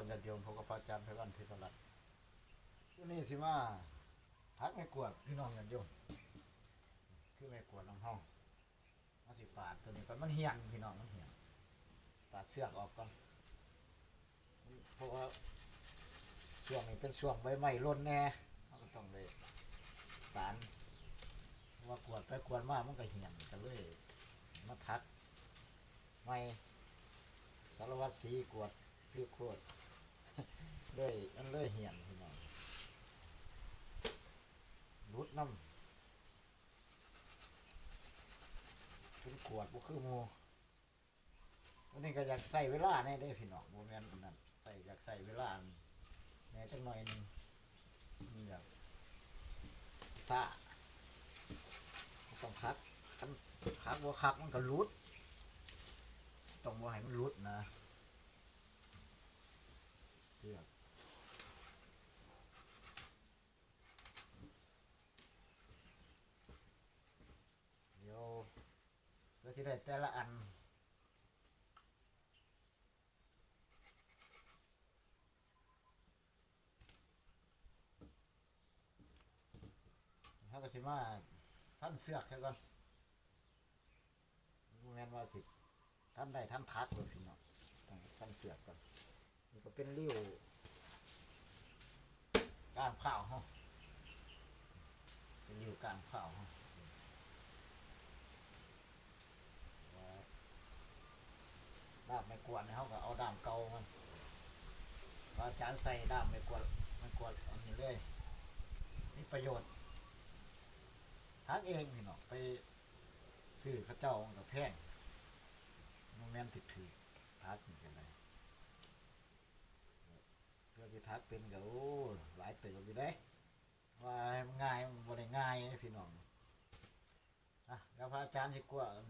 รญพรญาติโยมพระกพระอาจารย์พระวันเทพรัตน์ที่นี่สิมาพักไม่กวดพี่น้องญาติโยมคือไม่กวดน้องห้องมาสิปาดตัวนี้ก่อนมันเหี่ยนพี่น้องมันเหี่ยนปาดเสือกออกก่อนเพราะว่าช่วงนี้เป็นช่วงใบไม้ร่นแน่เราก็ต้องเลยสารว่ากวดไปกวดมามันก็เหี่ยนก็เลยมาทักไม่สารวัตรสีกวดพี่โคตร เลยมันเลยเหียนพี่น้องรุดน้ำเป็นขวดบุคือหมูอันนี้ก็อยากใส่เวลาแน่ได้พี่น้องโมเมนต์นั้นใส่อยากใส่เวลาแน่จังหน่อยหนึงมีแบบซาต้องพักคันพักบัวคักมันก็รุดต้องบ่ให้มันรุดนะเชือกเดี๋ยวเรา ที่ได้แต่ละอันเขาก็สิมาท่านเสือกแค่ก่อนแมนว่าสิท่านได้ท่านพักเลยพี่น้องท่านเสือกก่อนนี่ก็เป็นริ้วกานข้าวฮาเป็นริ้วกานข้าวเฮาว่าด้าม ไม่กวดเนี่ยเขาก็เอาด้ามเก่ามันพระอาจารย์ใส่ด้ามไม่กวาดไม่กวาดอันนี้เลยนี่ประโยชน์ทักเองพี่น้องไปซื้อข้าเจ้ากับแพงโมเมนต์ติดถือทักนี่กันเลยเพื่อที่ทักเป็นกับโอ้หลายเติบอยู่ได้ว่าง่ายมันบ่ได้ง่ายพี่น้องอะแล้วพระอาจารย์สิกว่าอัน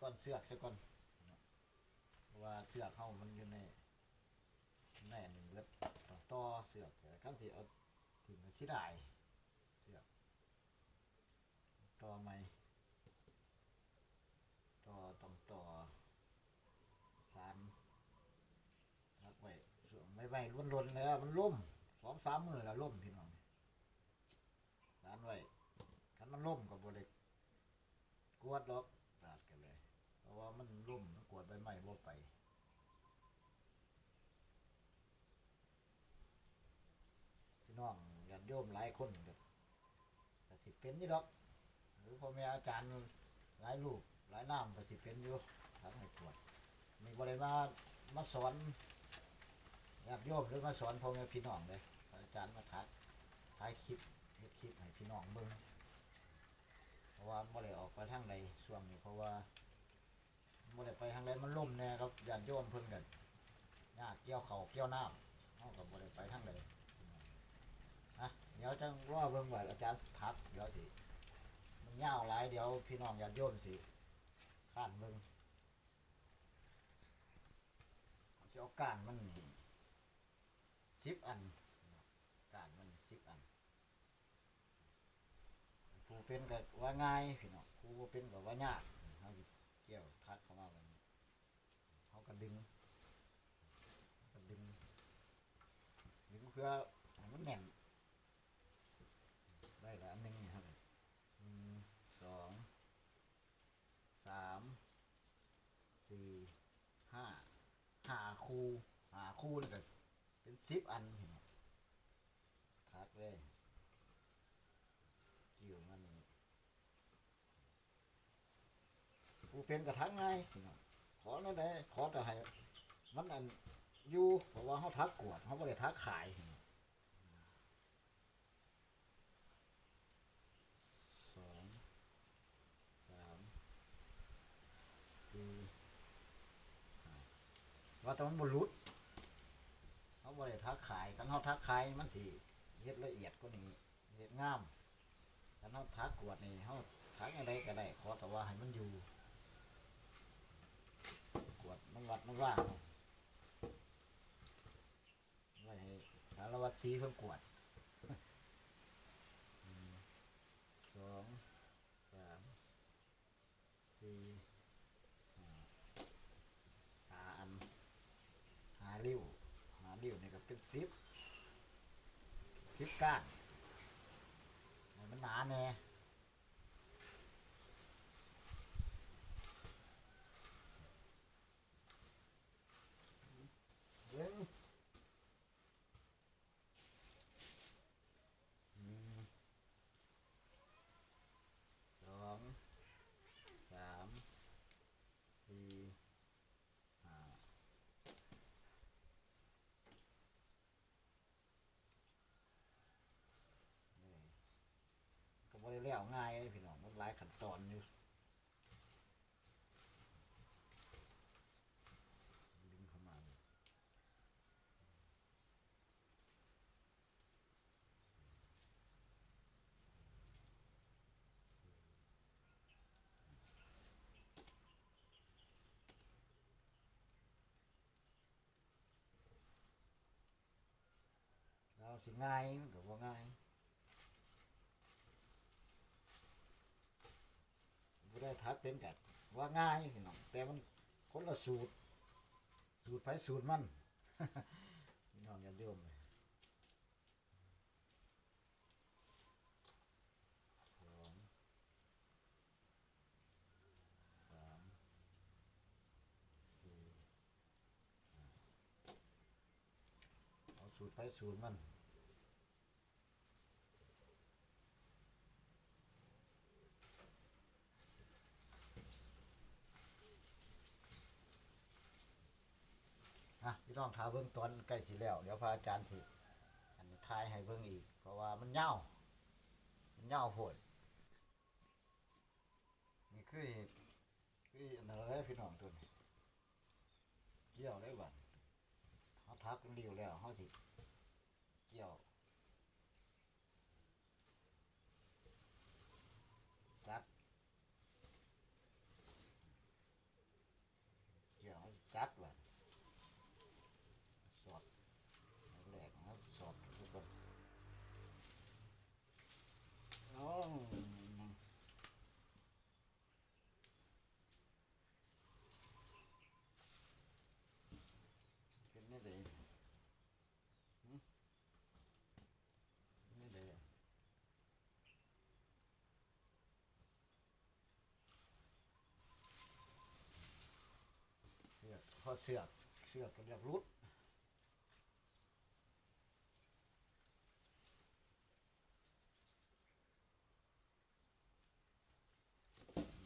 ก้อนเสือกใช่ก่อน ว่าเสือกเข้ามันอยู่ในในอันหนึ่งเล็บต้อต่อเสือกแต่ขั้นที่เอาถิ่มไปที่ได้ต่อไหมต่อต้องต่อสามทักไว้ส่วนไม่ไว้ล้วนๆเลยอะมันล่มสองสามมือแล้วล่มพี่น้องสานไว้คันมันล่มกับบริกวดล็อกตัดกันเลย เพราะว่ามันล่ม ใบไม้บ่ไปพี่น้องญาติโยมหลายคนก็ก็สิเป็นนี่ดอก หรือพ่อแม่อาจารย์หลายลูกหลายน้ำก็สิเป็นอยู่ทั้งให้ปวดมีบริมามาสอนญาติโยมหรือมาสอนพ่อแม่พี่น้องเลยอาจารย์มาทักถ่ายคลิปเฮ็ดคลิปให้พี่น้องเบิ่งเพราะว่าบ่ได้ออกไปทางใดช่วงนี้เพราะว่า บ่ได้ไปทางใดมันล่มแน่ครับญาติโยมเพิ่นกันญาติเกี่ยวเขาเกี่ยวน้ำเฮาก็บ่ได้ไปทางใดอะเดี๋ยวจังรอเบิ่งว่าอาจารย์ทักเดี๋ยวสิมันยาวหลายเดี๋ยวพี่น้องญาติโยมสิข้านเบิ่งจะเอากานมันสิบอันกานมันสิบอันผู้เป็นก็ว่าง่ายพี่น้องผู้เป็นก็ว่ายากเขาสิเกี่ยวทัดเข้ามาแบบนี้เขา ก็ดึงก็ดึงดึงเพื่อให้มันแน่น ได้ละอันหนึงนี่ครับหนึ่งสองสามสี่ห้าห้าคูหาคู่แล้วก็เป็นสิบอันเห็นไหมคักเลยกิ่วมันนี่ผู้เป็นกระทั่งไงพี่น้อง ขอนั่นได้ขอแต่ให้มันอันอยู่เพราะว่าเขาทักกวดเขาไม่ได้ทักขายสองสามสี่ว่าแต่มันบรุษเขาบริทักขายกันเขาทักขายมันสิเฮ็ดละเอียดกว่านี้เฮ็ดงามกันเขาทักกวดนี่เขาทักอะไรก็ได้ขอแต่ว่าให้มันอยู่ มันวัดมันว่างไว้ให้สารวัตรสีเพิ่นกวดหนึ่งสองสามสี่ห้าหาอันหาริ้วหาสิบสิบก้านให้มันหนาแน่เบิ้งหนึ่ง สองสามสี่ห้านี่ก็บ่ได้แล้วง่ายเลยพี่น้องมันหลายขั้นตอนอยู่ดึงเข้ามาเลยเรา สิง่ายมันก็บ่ง่ายบ่ได้ทักเป็นกันว่าง่ายพี่น้องแต่มันคนละสูตร สูตรไผสูตรมันพี่น้องอย่าลืมเลยวมั้ยเขาสูตรไผสูตรมันะพี่น้องทาเบิ่งตอนใกล้สิแล้ว เดี๋ยวพระอาจารย์สิอันนี้ายให้เบิ่งอีก เพราะว่ามันยามันยาโพดนี่คือคืออันนั้นเลยพี่น้องตัวนี้เกี่ยวได้บัดเฮาทักกันเดียวแล้วเฮาสิเกี่ยวจัดเกี่ยวจัดบัด สอดแหลกนะครับสอดทุกคนโอ้เป็นไม่ได้หึไม่ได้ เสือกเสือกเสือกก็เรียกรุด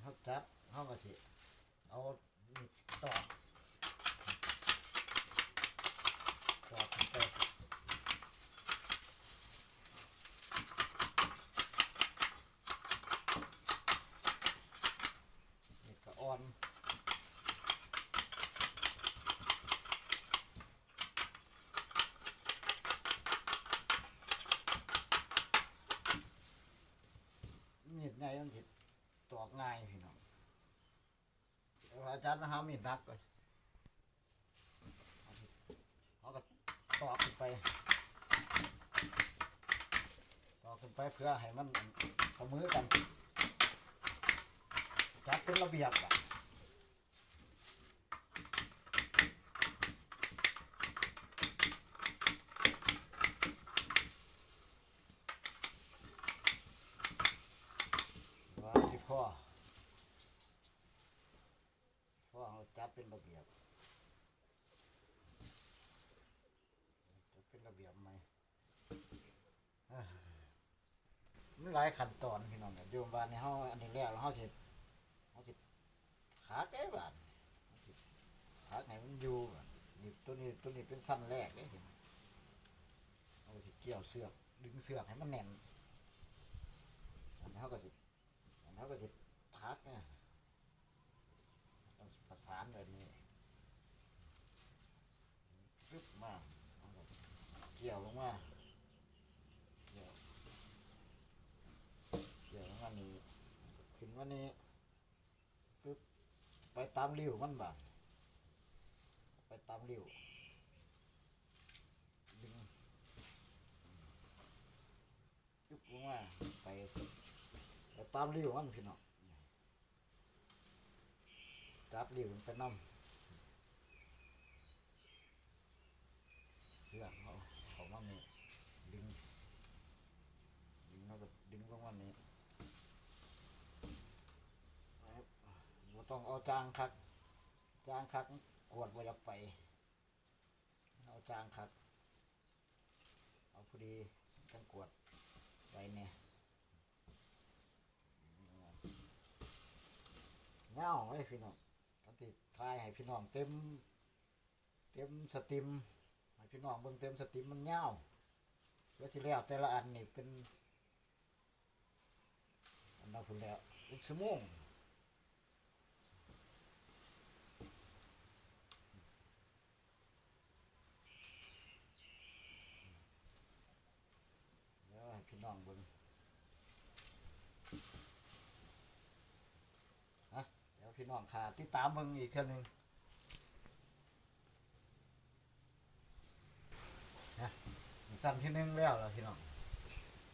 เขาจับเขาก็สิเอานี่ตอกตอกขึ้นไปนี่ก็อ่อนมีดใหญ่มันผิดตอกง่ายพี่น้อง เดี๋ยว อาจารย์มาหามีดนักก่อนเขาก็ตอกขึ้นไปตอกขึ้นไปเพื่อให้มันเสมอกันจัดเป็นระเบียบอะว่าที่พ่อ เพราะเราจัดเป็น ระเบียบจัดเป็นระเบียบไหมเอ้อมีหลายขั้นตอนพี่น้องเนี่ยโยมบ้านในเฮาอันนี้แรกแล้วเฮาสิเฮาสิตขาแก้บ้านขาไหนมันอยู่นี่ตัวนี้ตัวนี้เป็นสั้นแรกเด้เห็นเอาสิเกี่ยวเสือกดึงเสือกให้มันแน่นอันนี้เฮาก็สิอันนี้เฮาก็สิพักเนี่ยานแบบนี้ปึ๊บมาเกี่ยวลงมาเกี่ยวเกี่ยวลงมานี่ขึ้นมานี่ปึ๊บไปตามริ้วมันบ่าไปตามริ้วดึงปึ๊บลงมาไปไปตามริ้วมันพี่น้อง จับดิลี่ยไปน้ำเรื่องเขาเขาว่านี่ดึง ดึงเขาก็ดึงลงวันนี้เราต้องเอาจางคัก จางคักกวดว้ยับไป เอาจางคัก เอาพอดีจังกวดไว้เนี่ยเงาไว้พี่น้อง ทายให้พี่น้องเต็ม เต็มสติมให้พี่น้องเบิ่งเต็มสติมมันเงาเพื่อที่แล้วแต่ละอันนี่เป็นอันนั้นพุ่นแล้วอุชั่วโมงเดี๋ยวให้พี่น้องเบิ่งฮะเดี๋ยวพี่ น้องขาติดตามเบิ่งอีกเท่านึงนะสั้นที่หนึ่งแล้วล่ะพี่น้อง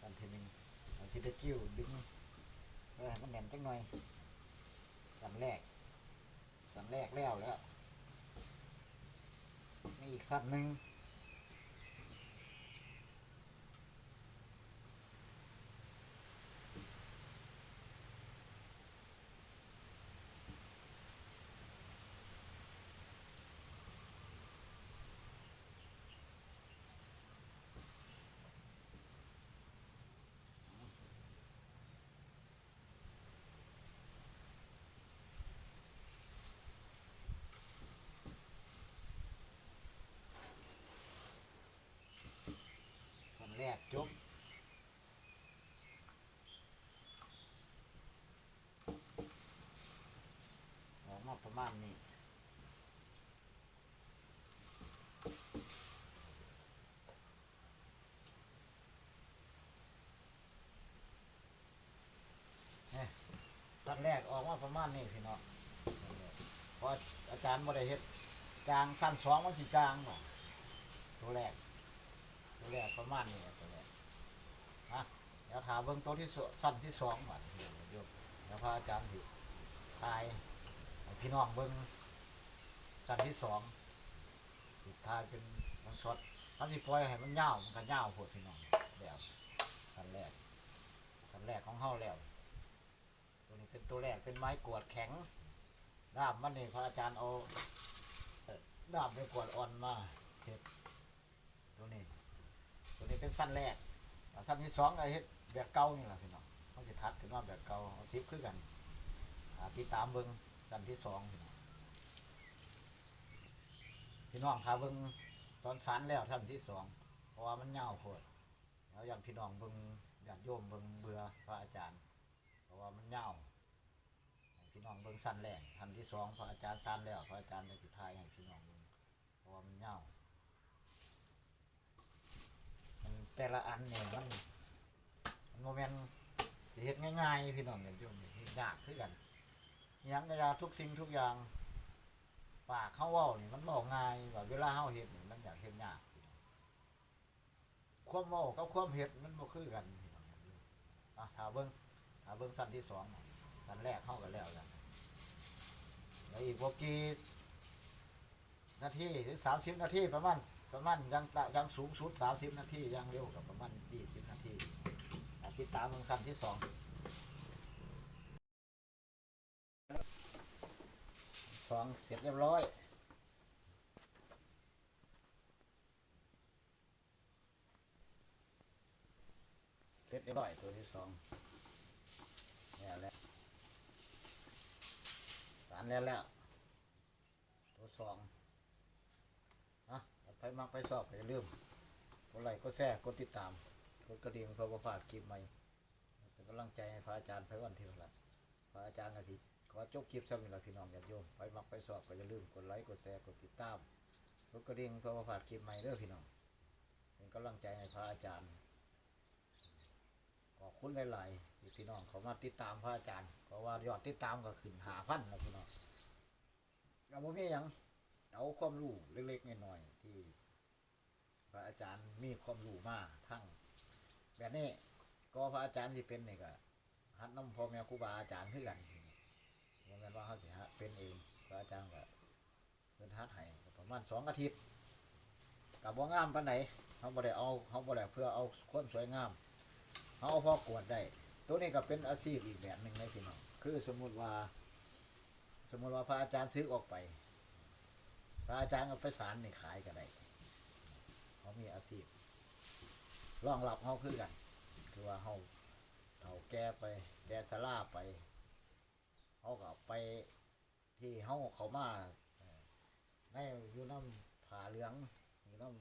สั้นที่หนึ่งเอาที่ตะกิ้วดึงเออมันแหน่นจังหน่อยสันแรกสันแรกแล้วแล้วมีอีกสั้นหนึ่ง จบออกมาประมาณนี้เนี่ยสันแรกออกมาประมาณนี้พี่น้องเพราะอาจารย์บ่ได้เฮ็ดจางสั้นสองมันสิจางบ่ตัวแรก ตัวแรกประมาณนี้แหละตัวแรกฮะเดี๋ยวถามเบื้องต้นที่สั้นที่สองก่อนเดี๋ยวเดี๋ยวเดี๋ยวพระอาจารย์สิทายพี่น้องเบิ้องสั้นที่สองสุดท้ายเป็นบางช็อตถ้าที่ปล่อยให้มันยาวมันก็ยาวโพดพี่น้องแล้วสั้นแรกสั้นแรกของเฮาแล้วตัวนี้เป็นตัวแรกเป็นไม้กวดแข็งด้ามมันนี่พระอาจารย์เอาด้ามไม้กวดอ่อนมาเฮ็ดตัวนี้ ตัวนี้เป็นสั้นแรกสั้นที่สองไอ้เฮ็ดแบบเก่านี่แหละพี่น้องเขาจะทัดขึ้นมาแบบเก่าเอาทิปคือกันอ่าติดตามเบิ้งสั้นที่สองพี่น้องขาเบิ้งตอนสั้นแล้วสั้นที่สองเพราะว่ามันยาวโพดแล้วอย่างพี่น้องเบิ้งอยากโยมเบิ้งเบื่อพระอาจารย์ เพราะว่ามันยาพี่น้องเบิ้งสั้นแรกสั้นที่สองพระอาจารย์สั้นแล้วพระอาจารย์ได้สิทายให้พี่น้องเบิ้งเพราะว่ามันยาว มัน แต่ละอันเนี่ยมันมันโมเมนต์เฮ็ดง่ายๆพี่น้องเนี่ยโยมเฮ็ดยากคือกันยังก็ยาทุกสิ่งทุกอย่างปากเข้าว้านี่มันบอกง่ายว่าเวลาเฮาเฮ็ดนี่มันอยากเฮ็ดยากความว้ากับความเฮ็ดมันบ่คือกันพี่น้องอะถาเบิ่งถ้าเบิ่งสั้นที่สองสั้นแรกเฮาก็แล้วกันแล้วอีกบ่กี่นาทีหรือ30นาทีประมาณ ประมาณยังตะยังสูงสุดสามสิบนาทียังเร็วกับประมาณยี่สิบนาทีติดตามมืองคันที่สองสองเสร็จเรียบร้อยเสร็จเรียบร้อยตัวที่สองแล้วแล้วสารแล้วแล้วตัวสอง ไปมักไปสอบไปลืมกดไลค์กดแชร์กดติดตามกดกระดิ่งเพื่อประพาดคลิปใหม่เป็นกำลังใจให้พระอาจารย์ไปวันที่ละพระอาจารย์กะทิขอจบคลิปซ้ำนี่ละพี่น้องญาติโยมไปมักไปสอบก็อย่าลืมกดไลค์กดแชร์กดติดตามกดกระดิ่งเพื่อประพาดคลิปใหม่เด้อพี่น้องเป็นกำลังใจให้พระอาจารย์ขอบคุณหลายๆพี่น้องเขามาติดตามพระอาจารย์เพราะว่ายอดติดตามก็ขึ้นหาพันแล้วพี่น้องก็บ่มีหยัง เอาความรู้เล็กๆน้อยๆที่ พระอาจารย์มีความรู้มาทั้งแบบนี้ก็พระอาจารย์ที่เป็นนี่ก็ฮัดน้ำพ่อแม่ครูบาอาจารย์คือกันบ่แม่นว่าเขาสิฮะเป็นเองพระอาจารย์ก็เป็นฮัดให้ประมาณสองอาทิตย์กับบ่งามปานไหนเขาบ่ได้เอาเขาบ่ได้เพื่อเอาคนสวยงามเขาเอาพอกวดได้ตัวนี้ก็เป็นอาชีพอีกแบบหนึ่งเลยพี่น้องคือสมมุติว่า สมมติว่าพระอาจารย์ซื้อออกไป ระอาจารย์เอาไปสารนี่ขายก็ได้เขามีอาชีพรองรับเขาคือกัน คือว่าเขาเขาแก่ไปแดสลาไปเขาก็ไปที่เขาเขามาในอยู่น้ำผาเหลืองอยู่น้ำ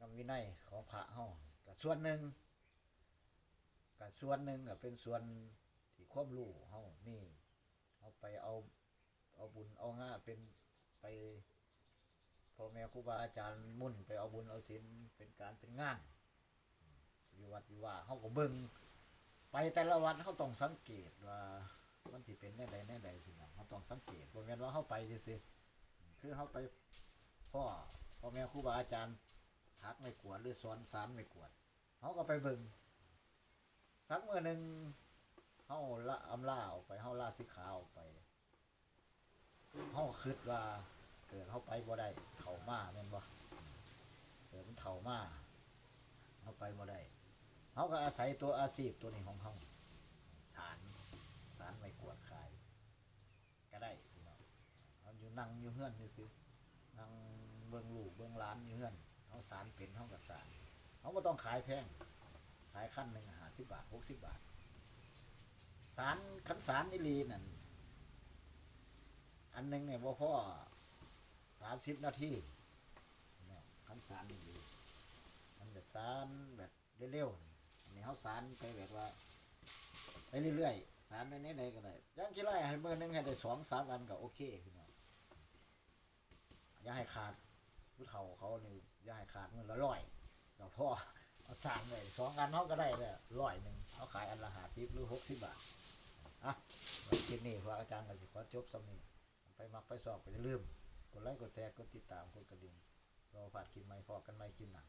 น้ำวินัยของพระเขาก็ส่วนหนึ่งก็ส่วนหนึ่งก็เป็นส่วนที่ความรู้เขานี่เอาไปเอา เอา บุญเอาง่าเป็นไปพ่อแม่ครูบาอาจารย์มุ่นไปเอาบุญเอาศีลเป็นการเป็นงานอยู่วัดอยู่ว่าเขาก็เบิ่งไปแต่ละวันเขาต้องสังเกตว่ามันสิเป็นแน่ใดแน่ใดพี่น้องเขาต้องสังเกตบ่แม่นว่าเขาไปซื่อๆคือเขาไปพ่อพ่อแม่ครูบาอาจารย์ทักไม่กวดหรือสอนสารไม่กวดเขาก็ไปเบิ่งสักเมื่อหนึ่งเขาละอำลาออกไปเขาลาสิขาออกไป เขาคิดว่าเกิดเข้าไปบ่ได้เถ่ามาแม่นบ่เกิดมันเถ่ามาเข้าไปบ่ได้เขาก็อาศัยตัวอาชีพตัวนี้ของเขาฐานฐานไม่กวดขาย ก็ได้พี่น้องเขาอยู่นั่งอยู่เฮือนอยู่สินั่งเบิ่งลูกเบิ่งหล้านอยู่เฮือนเขาสารเป็นเขากับสารเขาก็ต้องขายแพงขายขั้นหนึ่งหาสิบบาทหกสิบบาทสารขันสารนิลีนั่น อันหนึ่งเนี่ยบ่พ่อสามสิบนาทีเนี่ยคันสารนี่ดีมันจะสารแบบเร็วๆอันนี้เขาสารไปแบบว่าไปเรื่อยๆสารไปนี้ไหนก็ได้ยังกี่ไรให้มือหนึงให้ได้สองสามอันก็โอเคพี่น้องอย่าให้ขาดผู้เฒ่าเขาเนี่อย่าให้ขาดมือละร้อยเราพ่อเอาสามเลยสองอันเขาก็ได้เลยร้อยหนึ่งเขาขายอันละห้าสิบหรือหกสิบบาทอะคลิปนี้พระอาจารย์ก็จะขอจบสำนี้ ไปมักไปสอบก็จะลืม กดไลค์กดแชร์กดติดตามกดกระดิ่งรอฝากคลิปใหม่พอกันใหม่คลิปหนัง